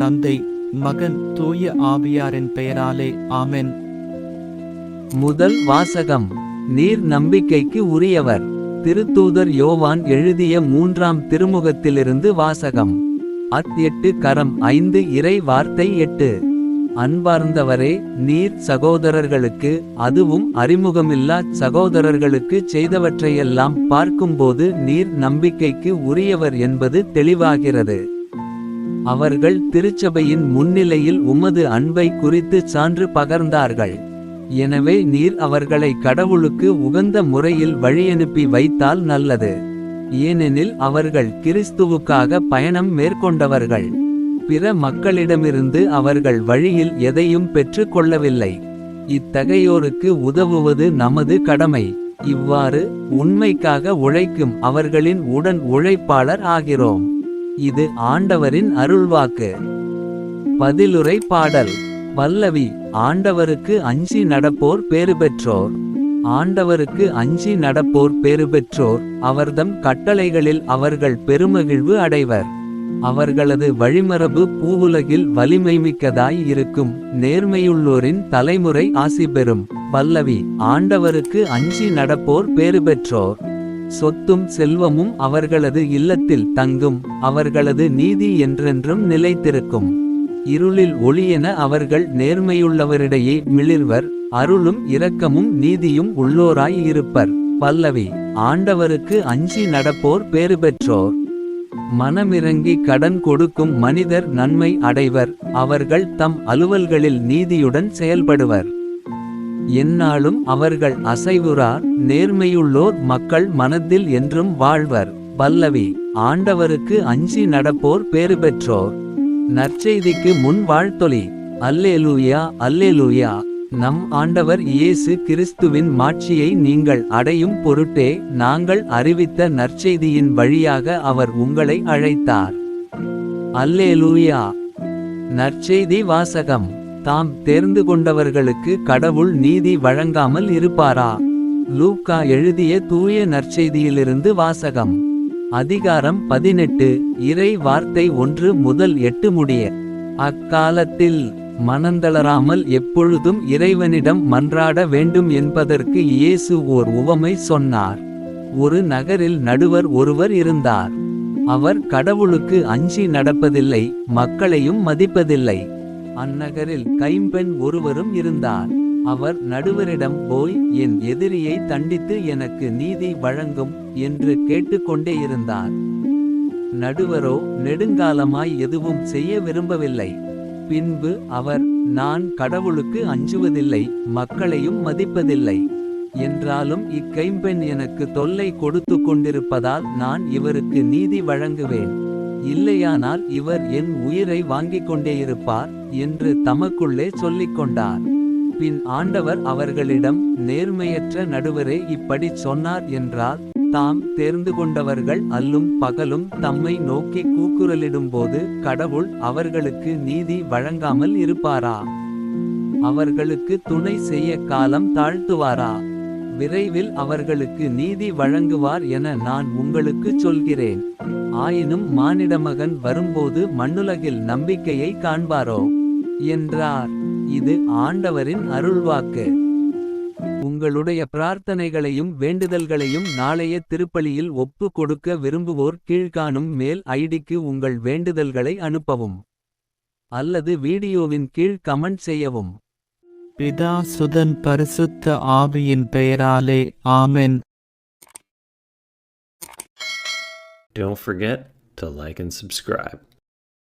தந்தை மகன் தூய ஆவியாரின் பெயராலே ஆமென். முதல் வாசகம் நீர் நம்பிக்கைக்கு உரியவர். திருத்தூதர் யோவான் எழுதிய மூன்றாம் திருமுகத்திலிருந்து வாசகம். அத் எட்டு கரம் ஐந்து இறை வார்த்தை எட்டு. அன்பார்ந்தவரே நீர் சகோதரர்களுக்கு அதுவும் அறிமுகமில்லா சகோதரர்களுக்கு செய்தவற்றையெல்லாம் பார்க்கும்போது நீர் நம்பிக்கைக்கு உரியவர் என்பது தெளிவாகிறது. அவர்கள் திருச்சபையின் முன்னிலையில் உமது அன்பை குறித்து சான்று பகர்ந்தார்கள். எனவே நீர் அவர்களை கடவுளுக்கு உகந்த முறையில் வழியனுப்பி வைத்தால் நல்லது. ஏனெனில் அவர்கள் கிறிஸ்துவுக்காக பயணம் மேற்கொண்டவர்கள். பிற மக்களிடமிருந்து அவர்கள் வழியில் எதையும் பெற்றுக்கொள்ளவில்லை. இத்தகையோருக்கு உதவுவது நமது கடமை. இவ்வாறு உண்மைக்காக உழைக்கும் அவர்களின் உடன் உழைப்பாளர் ஆகிறோம். இது ஆண்டவரின் அருள்வாக்கு. பதிலுரை பாடல். பல்லவி ஆண்டவருக்கு அஞ்சி நடப்போர் பேறு பெற்றோர். ஆண்டவருக்கு அஞ்சி நடப்போர் பேறு பெற்றோர். அவர்தம் கட்டளைகளில் அவர்கள் பெருமகிழ்வு அடைவர். அவர்களது வழிமரபு பூவுலகில் வலிமைமிக்கதாய் இருக்கும். நேர்மையுள்ளோரின் தலைமுறை ஆசி பெறும். பல்லவி ஆண்டவருக்கு அஞ்சி நடப்போர் பேறு பெற்றோர். சொத்தும் செல்வமும் அவர்களது இல்லத்தில் தங்கும் அவர்களது நீதி என்றென்றும் நிலைத்திருக்கும். இருளில் ஒளியென அவர்கள் நேர்மையுள்ளவரிடையே மிளிர்வர் அருளும் இரக்கமும் நீதியும் உள்ளோராய் இருப்பர். பல்லவி ஆண்டவருக்கு அஞ்சி நடப்போர் பேறு பெற்றோர். மனமிறங்கி கடன் கொடுக்கும் மனிதர் நன்மை அடைவர் அவர்கள் தம் அலுவல்களில் நீதியுடன் செயல்படுவர். எந்நாளும் அவர்கள் அசைவுறார் நேர்மையுள்ளோர் மக்கள் மனத்தில் என்றும் வாழ்வர். பல்லவி ஆண்டவருக்கு அஞ்சி நடப்போர் பேறு பெற்றோர். நற்செய்திக்கு முன் வாழ்த்தொலி. அல்லேலூயா அல்லேலூயா. நம் ஆண்டவர் இயேசு கிறிஸ்துவின் மாட்சியை நீங்கள் அடையும் பொருட்டே நாங்கள் அறிவித்த நற்செய்தியின் வழியாக அவர் உங்களை அழைத்தார். அல்லேலூயா. நற்செய்தி வாசகம். தாம் தேர்ந்து கொண்டவர்களுக்கு கடவுள் நீதி வழங்காமல் இருப்பாரா? லூக்கா எழுதிய தூய நற்செய்தியிலிருந்து வாசகம். அதிகாரம் பதினெட்டு இறை வார்த்தை ஒன்று முதல் எட்டு முடிய. அக்காலத்தில் மனந்தளராமல் எப்பொழுதும் இறைவனிடம் மன்றாட வேண்டும் என்பதற்கு இயேசு ஓர் உவமை சொன்னார். ஒரு நகரில் நடுவர் ஒருவர் இருந்தார். அவர் கடவுளுக்கு அஞ்சி நடப்பதில்லை மக்களையும் மதிப்பதில்லை. அந்நகரில் கைம்பெண் ஒருவரும் இருந்தார். அவர் நடுவரிடம் போய் என் எதிரியை தண்டித்து எனக்கு நீதி வழங்கும் என்று கேட்டுக்கொண்டே இருந்தார். நடுவரோ நெடுங்காலமாய் எதுவும் செய்ய விரும்பவில்லை. பின்பு அவர் நான் கடவுளுக்கு அஞ்சுவதில்லை மக்களையும் மதிப்பதில்லை. என்றாலும் இக்கைம்பெண் எனக்கு தொல்லை கொடுத்து கொண்டிருப்பதால் நான் இவருக்கு நீதி வழங்குவேன். இல்லையானால் இவர் என் உயிரை வாங்கிக் கொண்டேயிருப்பார் என்று தமக்குள்ளே சொல்லிக் கொண்டார். பின் ஆண்டவர் அவர்களிடம் நேர்மையற்ற நடுவரே இப்படி சொன்னார் என்றால் தாம் தேர்ந்து கொண்டவர்கள் அல்லும் பகலும் தம்மை நோக்கி கூக்குரலிடும்போது கடவுள் அவர்களுக்கு நீதி வழங்காமல் இருப்பாரா? அவர்களுக்கு துணை செய்ய காலம் தாழ்த்துவாரா? விரைவில் அவர்களுக்கு நீதி வழங்குவார் என நான் உங்களுக்கு சொல்கிறேன். ஆயினும் மானிடமகன் வரும்போது மண்ணுலகில் நம்பிக்கையை காண்பாரோ? என்றார். இது ஆண்டவரின் அருள்வாக்கு. உங்களுடைய பிரார்த்தனைகளையும் வேண்டுதல்களையும் நாளைய திருப்பலியில் ஒப்பு கொடுக்க விரும்புவோர் கீழ்காணும் மேல் ஐடிக்கு உங்கள் வேண்டுதல்களை அனுப்பவும். அல்லது வீடியோவின் கீழ் கமெண்ட் செய்யவும். பிதா சுதன் பரிசுத்த ஆவியின் பெயராலே ஆமென் Don't forget to like and subscribe.